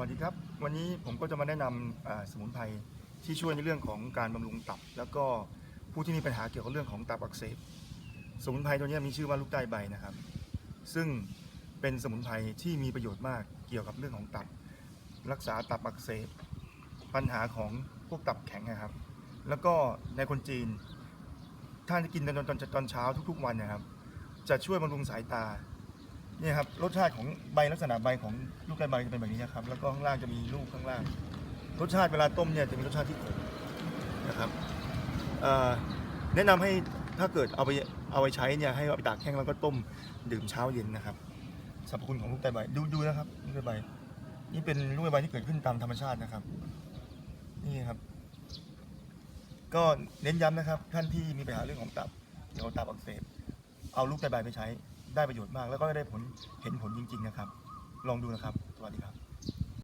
วัสดีครับ วันนี้ผมก็จะมาแนะนำอ่าสมุนไพรที่ช่วยในเรื่องของการบำรุงตับ แล้วก็ผู้ที่มีปัญหาเกี่ยวกับเรื่องของตับอักเสบสมุนไพรตัวนี้มีชื่อว่าลูกใต้ใบนะครับ ซึ่งเป็นสมุนไพรที่มีประโยชน์มากเกี่ยวกับเรื่องของตับ รักษาตับอักเสบปัญหาของพวกตับแข็งนะครับ แล้วก็ในคนจีนถ้าจะกินตอนตอนตอนเช้าทุกๆวันนะครับ จะช่วยบำรุงสายตา นี่ครับรสชาติของใบลักษณะใบของลูกไก่ใบจะเป็นแบบนี้นะครับ แล้วก็ข้างล่างจะมีลูกข้างล่าง รสชาติเวลาต้มเนี่ยจะมีรสชาติที่ขมนะครับแนะนำให้ถ้าเกิดเอาไปเอาไปใช้เนี่ยให้เอาไปตากแห้งแล้วก็ต้มดื่มเช้าเย็นนะครับสรรพคุณของลูกไก่ใบดูดูนะครับลูกไก่ใบ นี่เป็นลูกไก่ใบที่เกิดขึ้นตามธรรมชาตินะครับ นี่ครับ ก็เน้นย้ำนะครับท่านที่มีปัญหาเรื่องของตับเกี่ยวกับตับอักเสบเอาลูกไก่ใบไปใช้ ได้ประโยชน์มาก แล้วก็ได้ผลเห็นผลจริง ๆ นะครับ ลองดูนะครับ สวัสดีครับ